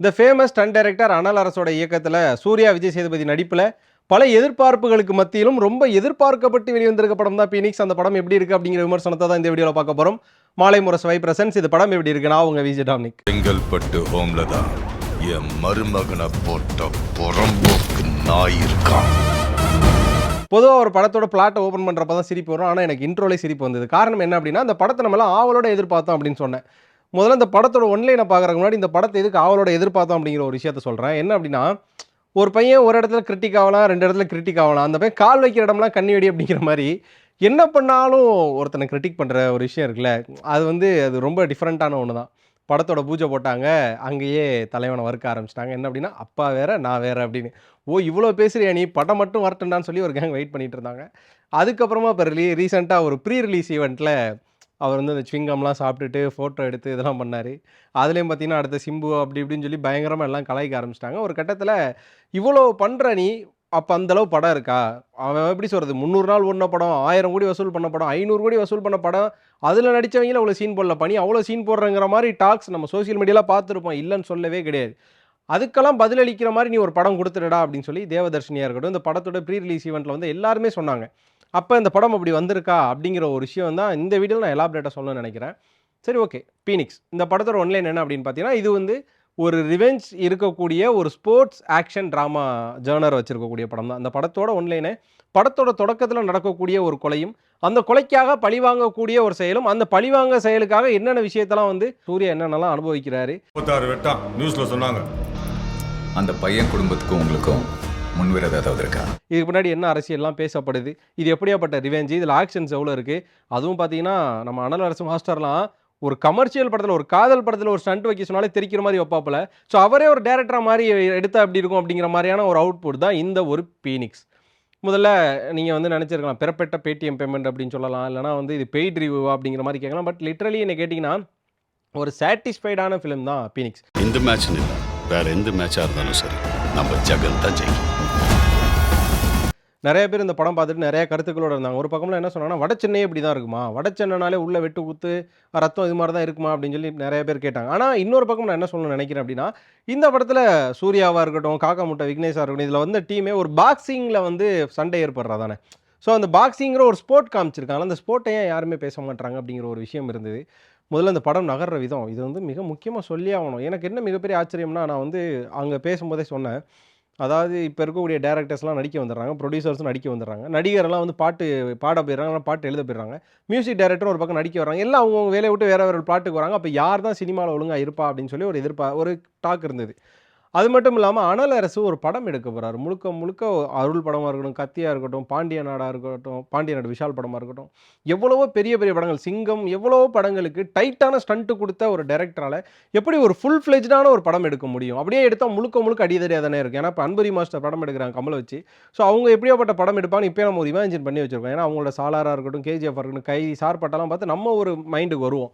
இந்த famous stun director அனல் அரசோட இயக்கத்தில் சூர்யா விஜய் சேதுபதி நடிப்பில் பல எதிர்பார்ப்புகளுக்கு மத்தியிலும் ரொம்ப எதிர்பார்க்கப்பட்டு வெளிவந்திருக்க படம் தான் பீனிக்ஸ் அந்த படம் எப்படி இருக்கு அப்படிங்கிற விமர்சனத்தை தான் இந்த வீடியோவில் பார்க்க போகிறோம் மாலை முரசு வை பிரசன்ஸ் இந்த படம் எப்படி இருக்குன்னா உங்க விஜய் டாமினிக். செங்கல்பட்டு ஹோம்ல தான் என் மருமகனை போட்ட புறம்போக்கு நாய் இருக்கான் பொதுவாக ஒரு படத்தோட பிளாட்டை ஓப்பன் பண்ணுறப்ப தான் சிரிப்பு வரும். ஆனால் எனக்கு இன்ட்ரோலே சிரிப்பு வந்தது. காரணம் என்ன அப்படின்னா அந்த படத்தை நம்மளாம் ஆவலோட எதிர்பார்த்தோம் அப்படின்னு சொன்னேன். முதல்ல இந்த படத்தோட ஒன்லைனை பார்க்குறதுக்கு முன்னாடி இந்த படத்தை எதுக்கு ஆவலோட எதிர்பார்த்தோம் அப்படிங்கிற ஒரு விஷயத்த சொல்கிறேன் என்ன அப்படின்னா ஒரு பையன் ஒரு இடத்துல கிரிட்டிக் ஆகலாம் ரெண்டு இடத்துல கிரிட்டிக் ஆகலாம். அந்த பையன் கால் வைக்கிற இடம்லாம் கண்ணி வெடி அப்படிங்கிற மாதிரி என்ன பண்ணாலும் ஒருத்தனை கிரிட்டிக் பண்ணுற ஒரு விஷயம் இருக்குல்ல. அது வந்து அது ரொம்ப டிஃப்ரெண்ட்டான ஒன்று தான். படத்தோட பூஜை போட்டாங்க அங்கேயே தலைவனை வறுக்க ஆரம்பிச்சிட்டாங்க. என்ன அப்படின்னா அப்பா வேற நான் வேற அப்படின்னு. ஓ இவ்வளோ பேசுறியா நீ? படம் மட்டும் வரட்டும்டான்னு சொல்லி ஒரு கேங் வெயிட் பண்ணிட்டு இருந்தாங்க. அதுக்கப்புறமா இப்போ ரிலீ ரீசெண்டாக ஒரு ப்ரீ ரிலீஸ் ஈவெண்ட்டில் அவர் வந்து அந்த சிங்கம்லாம் சாப்பிட்டுட்டு ஃபோட்டோ எடுத்து இதெல்லாம் பண்ணார். அதுலேயும் பார்த்தீங்கன்னா அடுத்த சிம்பு அப்படி இப்படின்னு சொல்லி பயங்கரமாக எல்லாம் கலாய்க்க ஆரம்பிச்சிட்டாங்க. ஒரு கட்டத்தில் இவ்வளோ பண்ணுற நீ அப்போ அந்தளவு படம் இருக்கா? அவன் எப்படி சொல்கிறது முந்நூறு நாள் ஓடின படம் ஆயிரம் கோடி வசூல் பண்ண படம் ஐநூறு கோடி வசூல் பண்ண படம் அதில் நடித்தவங்களும் அவ்வளோ சீன் போடல பண்ணி அவ்வளோ சீன் போடுறங்கிற மாதிரி டாக்ஸ் நம்ம சோஷியல் மீடியாவில் பார்த்துருப்போம். இல்லைன்னு சொல்லவே கிடையாது. அதுக்கெல்லாம் பதிலளிக்கிற மாதிரி நீ ஒரு படம் கொடுத்துடடா அப்படின்னு சொல்லி தேவதர்ஷினியாக இருக்கட்டும் இந்த படத்தோட ப்ரீ ரிலீஸ் ஈவெண்ட்டில் வந்து எல்லாருமே சொன்னாங்க. அப்போ இந்த படம் அப்படி வந்திருக்கா அப்படிங்கிற ஒரு விஷயம் தான் இந்த வீடியோவில் நான் எலாபரேட்டாக சொல்லணும்னு நினைக்கிறேன். சரி ஓகே பீனிக்ஸ் இந்த படத்தோட ஒன்லைன் என்ன அப்படின்னு பார்த்தீங்கன்னா இது வந்து ஒரு ரிவெஞ்ச் இருக்கக்கூடிய ஒரு ஸ்போர்ட்ஸ் ஆக்ஷன் ட்ராமா ஜேர்னர் வச்சிருக்கக்கூடிய படம் தான். அந்த படத்தோட ஒன்லைனு படத்தோட தொடக்கத்தில் நடக்கக்கூடிய ஒரு கொலையும் அந்த கொலைக்காக பழிவாங்கக்கூடிய ஒரு செயலும் அந்த பழிவாங்க செயலுக்காக என்னென்ன விஷயத்தெல்லாம் வந்து சூர்யா என்னென்னலாம் அனுபவிக்கிறாரு? நியூஸ்ல சொன்னாங்க. அந்த பையன் குடும்பத்துக்கும் உங்களுக்கும் முன்விரோத ஏதாவது இருக்கா இதுக்கு முன்னாடி என்ன அரசியல்லாம் பேசப்படுது? இது எப்படியாப்பட்ட ரிவெஞ்சு இதில் ஆக்ஷன்ஸ் எவ்வளோ இருக்குது அதுவும் பார்த்தீங்கன்னா நம்ம அனல் அரசு மாஸ்டர்லாம் ஒரு கமர்ஷியல் படத்தில் ஒரு காதல் படத்தில் ஒரு ஸ்டண்ட் வைக்க சொன்னாலே தெரிக்கிற மாதிரி வைப்பாப்புல. ஸோ அவரே ஒரு டேரக்டராக மாதிரி எடுத்தா அப்படி இருக்கும் அப்படிங்கிற மாதிரியான ஒரு அவுட்புட் தான் இந்த ஒரு பீனிக்ஸ் முதல்ல நீங்கள் வந்து நினச்சிருக்கலாம் பிறப்பட்ட பேடிஎம் பேமெண்ட் அப்படின்னு சொல்லலாம். இல்லைனா வந்து இது பெய்ட் ரிவ்யூவா அப்படிங்கிற மாதிரி கேட்கலாம். பட் லிட்ரலி என்ன கேட்டிங்கன்னா ஒரு சாட்டிஸ்ஃபைடான ஃபிலிம் தான் பீனிக்ஸ் இந்த இல்லை வேற எந்த மேட்சாக இருந்தாலும் சரி நம்ம ஜெகன் தான் ஜெயிக்கும். நிறைய பேர் இந்த படம் பார்த்துட்டு நிறைய கருத்துக்களோட இருந்தாங்க. ஒரு பக்கம்ல என்ன சொன்னாங்கன்னா வட சென்னை இப்படி தான் இருக்குமா? வட சென்னைனாலே உள்ள வெட்டு குத்து ரத்தம் இது மாதிரி தான் இருக்குமா? அப்படின்னு சொல்லி நிறைய பேர் கேட்டாங்க. ஆனால் இன்னொரு பக்கம் நான் என்ன சொல்லணும்னு நினைக்கிறேன் அப்படின்னா இந்த படத்தில் சூர்யாவாக இருக்கட்டும் காக்கா முட்டை விக்னேஷாக இருக்கட்டும் இதில் வந்த டீமே ஒரு பாக்ஸிங்கில் வந்து சண்டை ஏற்படுறா தானே ஸோ அந்த பாக்ஸிங்கிற ஒரு ஸ்போர்ட் காமிச்சிருக்காங்க. அந்த ஸ்போர்ட்டை ஏன் யாருமே பேச மாட்டாங்க அப்படிங்கிற ஒரு விஷயம் இருந்தது. முதல்ல அந்த படம் நகர்ற விதம் இது வந்து மிக முக்கியமாக சொல்லி ஆகணும். எனக்கு என்ன மிகப்பெரிய ஆச்சரியம்னா நான் வந்து அங்கே பேசும்போதே சொன்னேன். அதாவது இப்போ இருக்கக்கூடிய டேரக்டர்ஸ்லாம் நடிக்க வந்துடுறாங்க ப்ரொடியூசர்ஸும் நடிக்க வந்துடுறாங்க. நடிகரெல்லாம் வந்து பாட்டு பாட போயிடுறாங்க பாட்டு எழுத போயிடுறாங்க. மியூசிக் டைரக்டர் ஒரு பக்கம் நடிக்க வராங்க எல்லாம் அவங்க வேலையை விட்டு வேற வேறு பாட்டுக்கு வராங்க அப்போ யார் தான் சினிமாவில் ஒழுங்காக இருப்பா அப்படின்னு சொல்லி ஒரு எதிர்ப்பா ஒரு டாக் இருந்தது. அது மட்டும் இல்லாமல் அனல் அரசு ஒரு படம் எடுக்க போகிறார் முழுக்க முழுக்க அருள் படமாக இருக்கட்டும் கத்தியாக இருக்கட்டும் பாண்டிய நாடாக இருக்கட்டும் பாண்டிய நாடு விஷால் படமாக இருக்கட்டும் எவ்வளவோ பெரிய பெரிய படங்கள் சிங்கம் எவ்வளவோ படங்களுக்கு டைட்டான ஸ்டண்ட்டு கொடுத்த ஒரு டைரக்டரால் எப்படி ஒரு ஃபுல் ஃப்ளெஜ்டான ஒரு படம் எடுக்க முடியும்? அப்படியே எடுத்தால் முழுக்க முழுக்க அடிதடியாக தானே இருக்கும் ஏன்னா இப்போ அன்பரி மாஸ்டர் படம் எடுக்கிறாங்க கமலை வச்சு. ஸோ அவங்க எப்படியாப்பட்ட படம் எடுப்பாங்க இப்போ நம்ம ஒரு இமேஜின் பண்ணி வச்சுருக்கோம். ஏன்னா அவங்களோட சாலாராக இருக்கட்டும் கேஜிஎஃப் இருக்கட்டும் கை சார்பட்டெல்லாம் பார்த்து நம்ம ஒரு மைண்டுக்கு வருவோம்.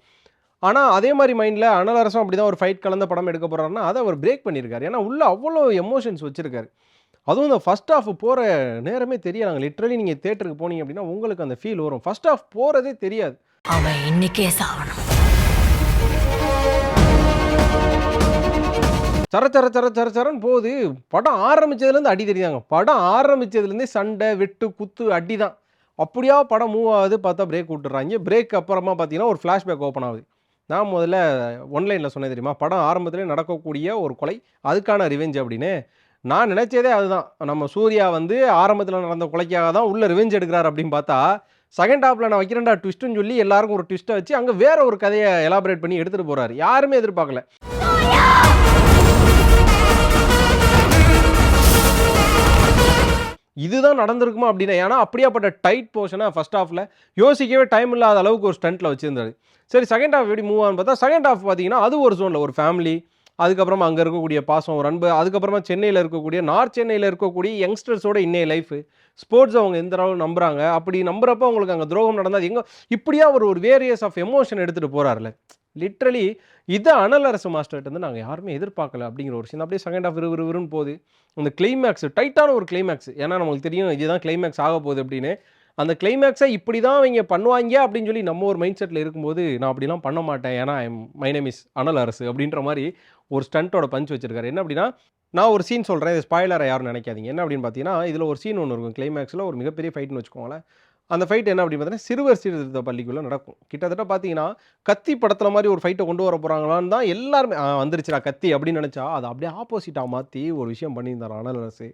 ஆனால் அதே மாதிரி மைண்டில் அனல் அரசும் அப்படி தான் ஒரு ஃபைட் கலந்த படம் எடுக்க போகிறாருன்னா அதை அவர் பிரேக் பண்ணியிருக்காரு. ஏன்னா உள்ள அவ்வளோ எமோஷன்ஸ் வச்சிருக்காரு. அதுவும் இந்த ஃபஸ்ட் ஹாஃப் போகிற நேரமே தெரியாது. லிட்ரலி நீங்கள் தேட்டருக்கு போனீங்க அப்படின்னா உங்களுக்கு அந்த ஃபீல் வரும். ஃபஸ்ட் ஹாஃப் போகிறதே தெரியாது. அவன் இன்னைக்கே சாவணும். சர சர சர சர சரன்னு போகுது. படம் ஆரம்பிச்சதுலேருந்து அடி தெரியாங்க படம் ஆரம்பிச்சதுலேருந்தே சண்டை வெட்டு குத்து அடி தான் அப்படியா படம் மூவ் ஆகுது பார்த்தா பிரேக் விட்டுறாங்க. பிரேக் அப்புறமா பார்த்தீங்கன்னா ஒரு ஃப்ளாஷ்பேக் ஓப்பன் ஆகுது. நான் முதல்ல ஒன்லைனில் சொன்னேன் தெரியுமா? படம் ஆரம்பத்திலே நடக்கக்கூடிய ஒரு கொலை அதுக்கான ரிவெஞ்ச் அப்படின்னு. நான் நினச்சதே அதுதான். நம்ம சூர்யா வந்து ஆரம்பத்தில் நடந்த கொலைக்காக தான் உள்ளே ரிவெஞ்ச் எடுக்கிறார் அப்படின்னு பார்த்தா செகண்ட் ஹாஃபில் நான் வைக்கிறேன்டா ட்விஸ்ட்டுன்னு சொல்லி எல்லாருக்கும் ஒரு ட்விஸ்ட்டை வச்சு அங்கே வேற ஒரு கதையை எலாபரேட் பண்ணி எடுத்துகிட்டு போகிறாரு யாருமே எதிர்பார்க்கல. இதுதான் நடந்திருக்குமா அப்படின்னா ஏன்னா அப்படியாப்பட்ட டைட் போர்ஷனாக ஃபஸ்ட் ஹாஃபில் யோசிக்கவே டைம் இல்லாத அளவுக்கு ஒரு ஸ்டண்ட்டில் வச்சுருந்தாரு. சரி செகண்ட் ஹாஃப் எப்படி மூவ் ஆன் பார்த்தா செகண்ட் ஹாஃப் பார்த்தீங்கன்னா அது ஒரு ஜோனில் ஒரு ஃபேமிலி அதுக்கப்புறமா அங்கே இருக்கக்கூடிய பாசம் ஒரு அன்பு அதுக்கப்புறமா சென்னையில் இருக்கக்கூடிய நார்த் சென்னையில் இருக்கக்கூடிய யங்ஸ்டர்ஸோட இன்னைய லைஃப் ஸ்போர்ட்ஸ் அவங்க எந்த அளவு நம்புறாங்க அப்படி நம்புறப்ப அவங்களுக்கு அங்கே துரோகம் நடந்தால் எங்கே இப்படியா ஒரு ஒரு வேரியஸ் ஆஃப் எமோஷன் எடுத்துகிட்டு போகிறாருல லிட்ரலி இதை அனல் அரசு மாஸ்டர்கிட்ட வந்து நாங்கள் யாருமே எதிர்பார்க்கல அப்படிங்கிற ஒரு சின்ன அப்படியே செகண்ட் ஆஃப் விறுவிறுன்னு போகுது. அந்த கிளைமேக்ஸ் டைட்டான ஒரு கிளைமேக்ஸ் ஏன்னா நமக்கு தெரியும் இதுதான் கிளைமேக்ஸ் ஆக போகுது அப்படின்னு. அந்த கிளைமேக்ஸை இப்படி தான் அவங்க பண்ணுவாங்க அப்படின்னு சொல்லி நம்ம ஒரு மைண்ட் செட்டில் இருக்கும்போது நான் அப்படிலாம் பண்ண மாட்டேன். ஏன்னா மை நேம் இஸ் அனல் அரசு அப்படின்ற மாதிரி ஒரு ஸ்டண்ட்டோட பஞ்ச் வச்சிருக்காரு. என்ன அப்படின்னா நான் ஒரு சீன் சொல்கிறேன் இது ஸ்பாய்லரை யாரும் நினைக்காதீங்க. என்ன அப்படின்னு பார்த்தீங்கன்னா இதில் ஒரு சீன் ஒன்று இருக்கும் கிளைமேக்ஸில் ஒரு மிகப்பெரிய ஃபைட்னு வச்சுக்கோங்களேன். அந்த ஃபைட் என்ன அப்படின்னு பார்த்தீங்கன்னா சிறுவர் சீர்திருத்த பள்ளிக்குள்ளே நடக்கும். கிட்டத்தட்ட பார்த்தீங்கன்னா கத்தி படத்தில் மாதிரி ஒரு ஃபைட்டை கொண்டு வர போகிறாங்களான்னு தான் எல்லாருமே வந்துருச்சுடா கத்தி அப்படின்னு நினச்சா அதை அப்படியே ஆப்போசிட்டாக மாற்றி ஒரு விஷயம் பண்ணியிருந்தார் அனல் அரசு.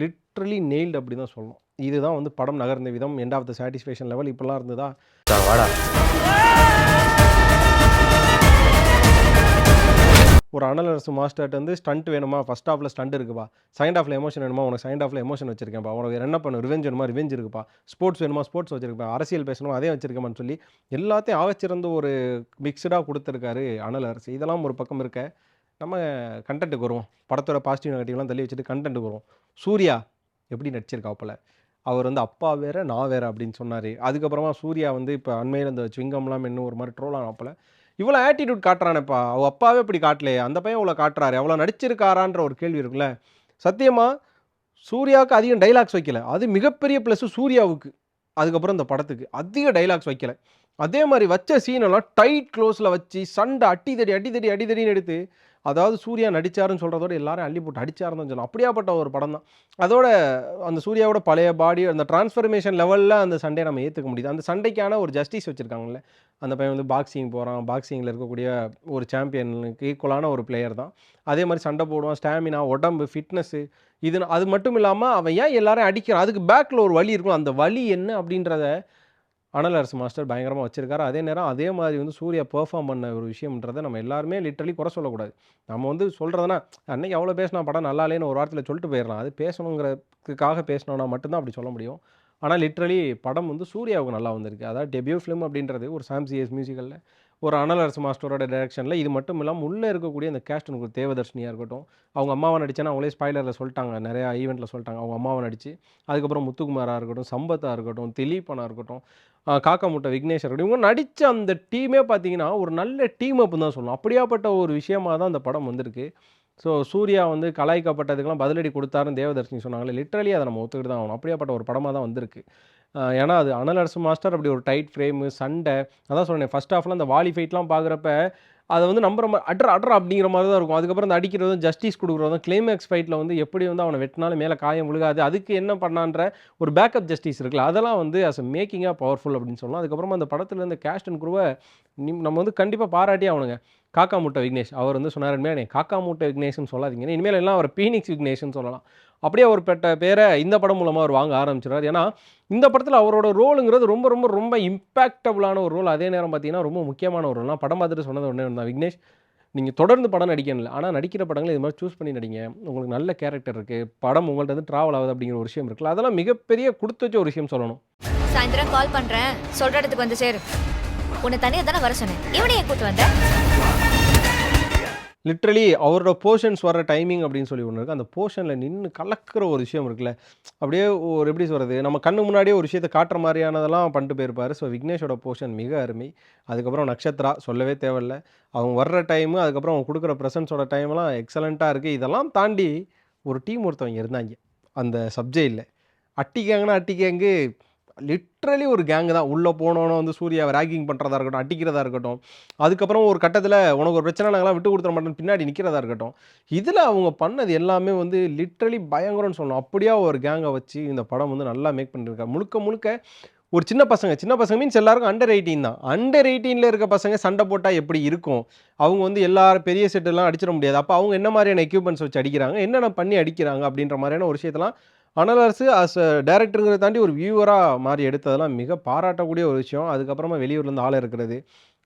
லிட்ரலி நெயில்டு அப்படி தான் சொல்லணும். இதுதான் வந்து படம் நகர்ந்த விதம். End of the satisfaction level இப்படிலாம் இருந்ததா? ஒரு அனலர்ஸ் அரசு மாஸ்டர்ட் வந்து ஸ்டண்ட் வேணுமா? ஃபஸ்ட் ஆஃபில் ஸ்டண்ட் இருக்குப்பா. செகண்ட் ஆஃபில் எமோஷன் வேணுமா? உனக்கு செகண்ட் ஆஃபில் எமோஷன் வச்சிருக்கேன்ப்பா. உனக்கு என்ன பண்ணு ரிவெஞ்ச் வேணுமா? ரிவெஞ்ச் இருக்குப்பா. ஸ்போர்ட்ஸ் வேணுமா? ஸ்போர்ட்ஸ் வச்சிருப்பேன் அரசியல் பேசணும்? அதே வச்சிருக்கேன்னு சொல்லி எல்லாத்தையும் ஆகச்சிறந்த ஒரு மிக்சடாக கொடுத்துருக்காரு அனல் இதெல்லாம் ஒரு பக்கம் இருக்க நம்ம கண்டென்ட்டுக்கு வருவோம். படத்தோட பாசிட்டிவ் நெகட்டிவ்லாம் தள்ளி வச்சுட்டு கண்டென்ட்டுக்கு வருவோம். சூர்யா எப்படி நடிச்சிருக்காப்புல அவர் வந்து அப்பா வேற நான் வேற அப்படின்னு சொன்னார். அதுக்கப்புறமா சூர்யா வந்து இப்போ அண்மையில் இந்த சுவிங்கம்லாம் இன்னும் ஒரு மாதிரி ட்ரோல் ஆனப்பல இவ்வளோ ஆட்டிடியூட் காட்டுறானேப்பா. அவ அப்பாவே இப்படி காட்டலையே. அந்த பையன் இவ்வளோ காட்டுறாரு. அவ்வளோ நடிச்சிருக்காரான்ற ஒரு கேள்வி இருக்குல்ல. சத்தியமாக சூர்யாவுக்கு அதிகம் டைலாக்ஸ் வைக்கல. அது மிகப்பெரிய ப்ளஸ் சூர்யாவுக்கு. அதுக்கப்புறம் இந்த படத்துக்கு. அதிக டைலாக்ஸ் வைக்கல. அதே மாதிரி வச்ச சீனெல்லாம் டைட் க்ளோஸில் வச்சு சண்டை அட்டி தடி அடி தடி அடி தடின்னு எடுத்து அதாவது சூர்யா நடிச்சாருன்னு சொல்கிறதோட எல்லாரும் அள்ளி போட்டு அடிச்சாருன்னு சொல்லலாம் அப்படியாப்பட்ட ஒரு படம் தான். அதோட அந்த சூர்யாவோட பழைய பாடி அந்த டிரான்ஸ்ஃபர்மேஷன் லெவலில் அந்த சண்டையை நம்ம ஏற்றுக்க முடியுது. அந்த சண்டைக்கான ஒரு ஜஸ்டிஸ் வச்சுருக்காங்கல்ல. அந்த பையன் வந்து பாக்ஸிங் போகிறான் பாக்ஸிங்கில் இருக்கக்கூடிய ஒரு சாம்பியனுக்கு ஈக்குவலான ஒரு பிளேயர் தான். அதே மாதிரி சண்டை போடுவான் ஸ்டாமினா உடம்பு ஃபிட்னஸ்ஸு இது அது மட்டும் இல்லாமல் அவன் ஏன் எல்லாரையும் அடிக்கிறான்? அதுக்கு பேக்கில் ஒரு வலி இருக்கும். அந்த வலி என்ன அப்படின்றத அனல் அரசு மாஸ்டர் பயங்கரமாக வச்சுருக்காரு. அதே நேரம் அதே மாதிரி வந்து சூர்யா பெர்ஃபார்ம் பண்ண ஒரு விஷயம்ன்றதை நம்ம எல்லாருமே லிட்டரலி குறை சொல்லக்கூடாது. நம்ம வந்து சொல்கிறதுனா அன்னைக்கு எவ்வளோ பேசினா படம் நல்லா இல்லைன்னு ஒரு வாரத்தில் சொல்லிட்டு போயிடலாம். அது பேசணுங்கிறதுக்காக பேசணும்னா மட்டும்தான் அப்படி சொல்ல முடியும். ஆனால் லிட்ரலி படம் வந்து சூர்யாவுக்கு நல்லா வந்திருக்கு. அதாவது டெபியூ ஃபிலிம் அப்படின்றது ஒரு சாம்சிஎஸ் மியூசிக்கலில் ஒரு அனல் அரசு மாஸ்டரோட டைரக்ஷனில் இது மட்டும் இல்லாமல் உள்ளே இருக்கக்கூடிய அந்த கேஸ்ட் உங்களுக்கு தேவதர்ஷினியாக இருக்கட்டும். அவங்க அம்மாவை நடிச்சேன்னா அவங்களே ஸ்பாய்லரில் சொல்லிட்டாங்க. நிறையா ஈவெண்ட்டில் சொல்லிட்டாங்க. அவங்க அம்மாவை நடிச்சு அதுக்கப்புறம் முத்துக்குமாராக இருக்கட்டும் சம்பத்தாக இருக்கட்டும் திலீப்பனாக இருக்கட்டும் ஆஹ் காக்கா முட்டை விக்னேஷ் இருக்கட்டும் இவங்க நடித்த அந்த டீமே பார்த்தீங்கன்னா ஒரு நல்ல டீம் அப்புன்னு தான் சொல்லணும். அப்படியாப்பட்ட ஒரு விஷயமாக தான் அந்த படம் வந்திருக்கு. ஸோ சூர்யா வந்து கலாய்க்கப்பட்டதுக்கெல்லாம் பதிலடி கொடுத்தாருன்னு தேவதர்ஷினி சொன்னாங்களே லிட்ரலி அதை நம்ம ஒத்துக்கிட்டு தான் ஆகணும். அப்படியாப்பட்ட ஒரு படமாக தான் வந்திருக்கு. ஏன்னா அது அனல் அரசு மாஸ்டர் அப்படி ஒரு டைட் ஃப்ரேமு சண்டை. அதான் சொன்னேன் ஃபர்ஸ்ட் ஆஃப்லாம் அந்த வாலி ஃபைட்லாம் பார்க்குறப்ப அதை வந்து நம்புற மாதிரி அட்ரா அட்ரா அப்படிங்கிற மாதிரி தான் இருக்கும். அதுக்கப்புறம் அந்த அடிக்கிறதும் ஜஸ்டிஸ் கொடுக்குறதும் கிளைமேக்ஸ் ஃபைட்டில் வந்து எப்படி வந்து அவனை வெட்டினாலும் மேலே காயம் விழுகாது. அதுக்கு என்ன பண்ணான்ற ஒரு பேக்கப் ஜஸ்டிஸ் இருக்குல்ல அதெல்லாம் வந்து அஸ் அ மேக்கிங்காக பவர்ஃபுல் அப்படின்னு சொல்லலாம். அதுக்கப்புறமா அந்த படத்தில் இருந்த கேஸ்ட் அண்ட் குருவை நம்ம வந்து கண்டிப்பாக பாராட்டி அவனுங்க காக்கா மூட்டை விக்னேஷ் அவர் வந்து சொன்னார் இனிமேல் காக்கா மூட்டை விக்னேஷ்னு சொல்லாதீங்க. இனிமேல் எல்லாம் அவர் பீனிக்ஸ் விக்னேஷ்னு சொல்லலாம். அப்படியே ஒரு பெட்ட பேரை இந்த படம் மூலமாக அவர் வாங்க ஆரம்பிச்சிடுறார். ஏன்னா இந்த படத்தில் அவரோட ரோலுங்கிறது ரொம்ப ரொம்ப ரொம்ப இம்பேக்டபுளான ஒரு ரோல். அதே நேரம் பார்த்தீங்கன்னா ரொம்ப முக்கியமான ஒரு ரோல் படம் பார்த்துட்டு சொன்னது ஒன்றே தான். விக்னேஷ் நீங்கள் தொடர்ந்து படம் நடிக்கணும் ஆனால் நடிக்கிற படங்களை இது மாதிரி சூஸ் பண்ணி நடிங்க. உங்களுக்கு நல்ல கேரக்டர் இருக்குது படம் உங்கள்கிட்ட வந்து ட்ராவல் ஆகுது அப்படிங்கிற ஒரு விஷயம் இருக்குல்ல அதெல்லாம் மிகப்பெரிய கொடுத்து வச்ச ஒரு விஷயம் சொல்லணும். சாயந்தரம் கால் பண்ணுறேன் சொல்கிற இடத்துக்கு வந்து சேரு. உன்னை தனியாக தானே வர சொன்னேன். இவனையே கூட்டு வந்தேன் லிட்ரலி அவரோட போர்ஷன்ஸ் வர டைமிங் அப்படின்னு சொல்லி ஒன்று இருக்குது அந்த போர்ஷனில் நின்று கலக்கிற ஒரு விஷயம் இருக்குல்ல. அப்படியே ஒரு எப்படி சொல்கிறது நம்ம கண்ணு முன்னாடியே ஒரு விஷயத்தை காட்டுற மாதிரியானதெல்லாம் பண்ணிட்டு போயிருப்பார். ஸோ விக்னேஷோட போர்ஷன் மிக அருமை. அதுக்கப்புறம் நட்சத்திரா சொல்லவே தேவையில்ல. அவங்க வர்ற டைமு அதுக்கப்புறம் அவங்க கொடுக்குற ப்ரெசன்ஸோட டைம்லாம் எக்ஸலண்ட்டாக இருக்குது இதெல்லாம் தாண்டி ஒரு டீம் ஒருத்தவங்க இருந்தாங்க. அந்த சப்ஜெக்டில் அட்டி அட்டிக்கேங்கு அட்டி கேங்கு லிட்ரலி ஒரு கேங்கு தான். உள்ளே போனோன்னு வந்து சூர்யாவை ரேக்கிங் பண்ணுறதா இருக்கட்டும் அடிக்கிறதா இருக்கட்டும். அதுக்கப்புறம் ஒரு கட்டத்தில் உனக்கு ஒரு பிரச்சனை நாங்களாம் விட்டு கொடுத்துட மாட்டோம் பின்னாடி நிற்கிறதா இருக்கட்டும். இதில் அவங்க பண்ணது எல்லாமே வந்து லிட்ரலி பயங்கரம்னு சொல்லணும். அப்படியே ஒரு கேங்கை வச்சு இந்த படம் வந்து நல்லா மேக் பண்ணியிருக்காரு முழுக்க முழுக்க ஒரு சின்ன பசங்க சின்ன பசங்க மீன்ஸ் எல்லாருக்கும் அண்டர் எயிட்டீன் தான். அண்டர் எயிட்டீனில் இருக்க பசங்க சண்டை போட்டால் எப்படி இருக்கும்? அவங்க வந்து எல்லாரும் பெரிய செட்டெல்லாம் அடிச்சிட முடியாது. அப்போ அவங்க என்ன மாதிரியான எக்யூப்மெண்ட்ஸ் வச்சு அடிக்கிறாங்க? என்னென்ன பண்ணி அடிக்கிறாங்க? அப்படின்ற மாதிரியான ஒரு விஷயத்தெல்லாம் அனல் அரசு அஸ் டேரக்டருங்கிறத தாண்டி ஒரு வியூவராக மாறி எடுத்ததெல்லாம் மிக பாராட்டக்கூடிய ஒரு விஷயம். அதுக்கப்புறமா வெளியூர்லேருந்து ஆள் இருக்கிறது.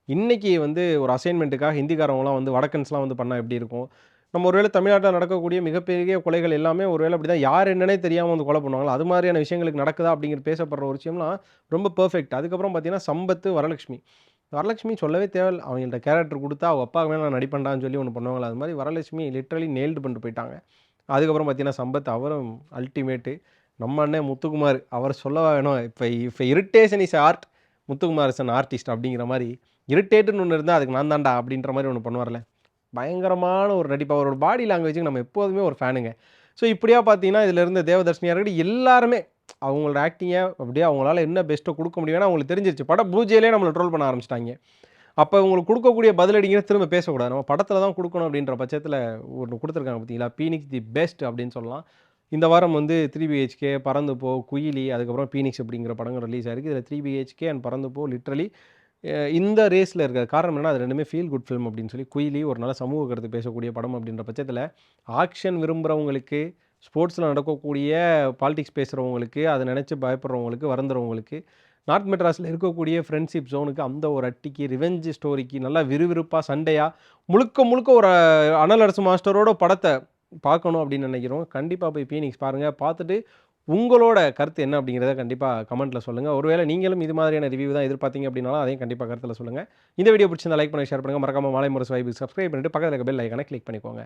இன்னைக்கு வந்து ஒரு அசைன்மெண்ட்டுக்காக ஹிந்திக்காரவங்களாம் வந்து வடக்கன்ஸ்லாம் வந்து பண்ணால் எப்படி இருக்கும்? நம்ம ஒருவேளை தமிழ்நாட்டில் நடக்கக்கூடிய மிகப்பெரிய கொலைகள் எல்லாமே ஒருவேளை அப்படி தான் யார் என்னன்னே தெரியாமல் வந்து கொலை பண்ணுவாங்களா? அது மாதிரியான விஷயங்களுக்கு நடக்குதா அப்படிங்கிற பேசப்படுற ஒரு விஷயம்லாம் ரொம்ப பெர்ஃபெக்ட் அதுக்கப்புறம் பார்த்தீங்கன்னா சம்பத்து வரலட்சுமி. வரலட்சுமி சொல்லவே தேவையில்ல. அவங்கள்ட்ட கேரக்டர் கொடுத்தா அவங்க அப்பா மேலே நான் நடிப்பேன்டான்னு சொல்லி ஒன்று பண்ணுவாங்களா? அது மாதிரி வரலட்சுமி லிட்ரலி நெயில்டு பண்ணிட்டு போயிட்டாங்க. அதுக்கப்புறம் பார்த்தீங்கன்னா சம்பத் அவரும் அல்டிமேட்டு நம்ம அண்ணன் முத்துக்குமார் அவர் சொல்லவா வேணும். இப்போ இப்போ irritation is art Muthukumar son artist அப்படிங்கிற மாதிரி இரிட்டேட்டுன்னு ஒன்று இருந்தால் அதுக்கு நான் தான்டா அப்படின்ற மாதிரி ஒன்று பண்ணுவார்ல. பயங்கரமான ஒரு நடிப்பு. அவரோட பாடி லாங்குவேஜுக்கு நம்ம எப்போதுமே ஒரு ஃபேனுங்க ஸோ இப்படியா பார்த்தீங்கன்னா இதில் இருந்த தேவதர்ஷினியாக இருக்கட்டும் எல்லாருமே அவங்களோட ஆக்டிங்கை அப்படியே அவங்களால என்ன பெஸ்ட்டை கொடுக்க முடியும்னு அவங்களுக்கு தெரிஞ்சிருச்சு. படம் பூஜையிலே நம்மளை ட்ரோல் பண்ண ஆரம்பிச்சிட்டாங்க. அப்போ உங்களுக்கு கொடுக்கக்கூடிய பதிலடிங்க திரும்ப பேசக்கூடாது. நம்ம படத்தில் தான் கொடுக்கணும் அப்படின்ற பட்சத்தில் ஒன்று கொடுத்துருக்காங்க பார்த்தீங்களா பீனிக்ஸ் தி பெஸ்ட் அப்படின்னு சொல்லலாம். இந்த வாரம் வந்து த்ரீ பிஹெச்கே பறந்து போ குயிலி அதுக்கப்புறம் பீனிக்ஸ் அப்படிங்கிற படங்கள் ரிலீஸ் ஆயிருக்கு. இதில் த்ரீ பிஹெச்கே அண்ட் பறந்து போ லிட்ரலி இந்த ரேஸில் இருக்கிற காரணம் என்ன அது ரெண்டுமே ஃபீல் குட் ஃபிலிம் அப்படின்னு சொல்லி குயிலி ஒரு நல்ல சமூக கருத்து பேசக்கூடிய படம் அப்படின்ற பட்சத்தில் ஆக்ஷன் விரும்புகிறவங்களுக்கு ஸ்போர்ட்ஸில் நடக்கக்கூடிய பாலிடிக்ஸ் பேசுகிறவங்களுக்கு அதை நினச்சி பயப்படுறவங்களுக்கு வருந்துறவங்களுக்கு நார்த் மெட்ராஸில் இருக்கக்கூடிய ஃப்ரெண்ட்ஷிப் ஜோனுக்கு அந்த ஒரு அட்டிக்கு ரிவெஞ்ச் ஸ்டோரிக்கு நல்லா விறுவிறுப்பாக சண்டையாக முழுக்க முழுக்க ஒரு அனல் அரசு மாஸ்டரோட படத்தை பார்க்கணும் அப்படின்னு நினைக்கிறோம். கண்டிப்பாக போய் பீனிக்ஸ் பாருங்கள் பார்த்துட்டு உங்களோட கருத்து என்ன அப்படிங்கிறத கண்டிப்பாக கமெண்ட்டில் சொல்லுங்கள் ஒருவேளை நீங்களும் இது மாதிரியான ரிவ்யூ தான் எதிர்பார்த்தீங்க அப்படின்னாலும் அதையும் கண்டிப்பாக கருத்தில் சொல்லுங்கள் இந்த வீடியோ பிடிச்சிருந்தா லைக் பண்ணி ஷேர் பண்ணுங்கள் மறக்காமல் மாலை முரசு வைப்பு சப்ஸ்கிரைப் பண்ணிட்டு பக்கத்தில் இருக்க பெல் ஐக்கான கிளிக் பண்ணிக்கோங்க.